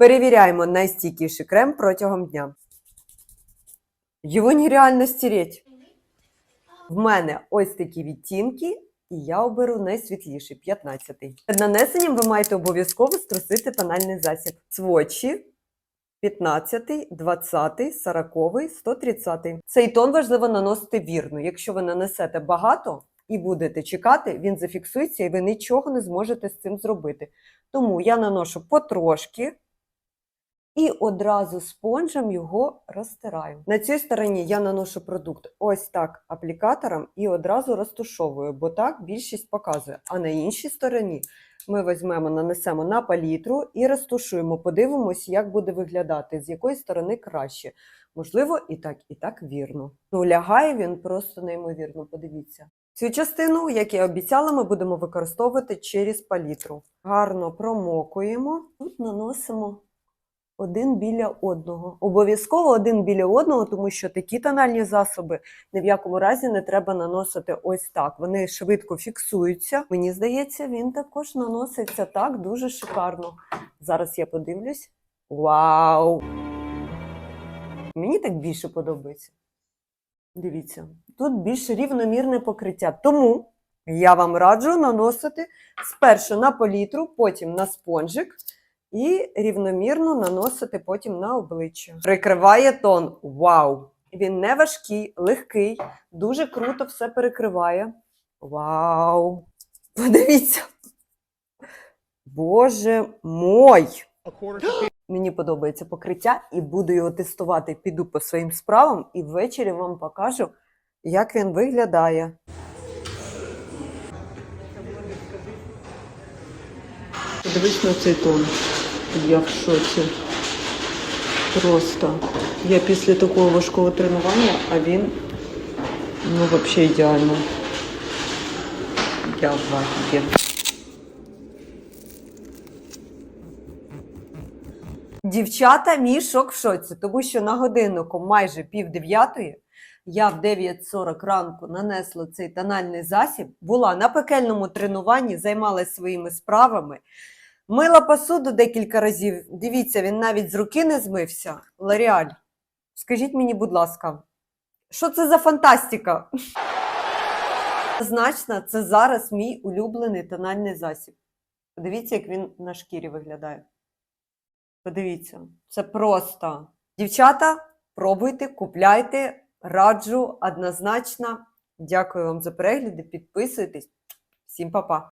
Перевіряємо найстійкіший крем протягом дня. Його нереально стереть. В мене ось такі відтінки, і я оберу найсвітліший 15-й. Перед нанесенням ви маєте обов'язково струсити тональний засіб. Свочі 15, 20, 40, 130. Цей тон важливо наносити вірно. Якщо ви нанесете багато і будете чекати, він зафіксується і ви нічого не зможете з цим зробити. Тому я наношу потрошки і одразу спонжем його розтираю. На цій стороні я наношу продукт ось так аплікатором і одразу розтушовую, бо так більшість показує. А на іншій стороні ми візьмемо, нанесемо на палітру і розтушуємо. Подивимось, як буде виглядати, з якої сторони краще. Можливо, і так, і так вірно. Ну, лягає він просто неймовірно. Подивіться. Цю частину, як я обіцяла, ми будемо використовувати через палітру. Гарно промокуємо. Тут наносимо один біля одного. Обов'язково один біля одного, тому що такі тональні засоби ні в якому разі не треба наносити ось так. Вони швидко фіксуються. Мені здається, він також наноситься так дуже шикарно. Зараз я подивлюсь. Вау! Мені так більше подобається. Дивіться, тут більш рівномірне покриття. Тому я вам раджу наносити спершу на палітру, потім на спонжик і рівномірно наносити потім на обличчя. Прикриває тон. Вау! Він не важкий, легкий, дуже круто все перекриває. Вау! Подивіться. Боже мой! Мені подобається покриття і буду його тестувати. Піду по своїм справам і ввечері вам покажу, як він виглядає. Подивись на цей тон. Я в шоці. Просто. Я після такого важкого тренування, а він ну взагалі ідеально. Я в захіті. Дівчата, мій шок в шоці, тому що на годиннику майже пів дев'ятої я в 9.40 ранку нанесла цей тональний засіб, була на пекельному тренуванні, займалася своїми справами, мила посуду декілька разів. Дивіться, він навіть з руки не змився. Лореаль, скажіть мені, будь ласка, що це за фантастика? Значно, це зараз мій улюблений тональний засіб. Подивіться, як він на шкірі виглядає. Подивіться, це просто. Дівчата, пробуйте, купляйте, раджу однозначно. Дякую вам за перегляди, підписуйтесь. Всім па-па!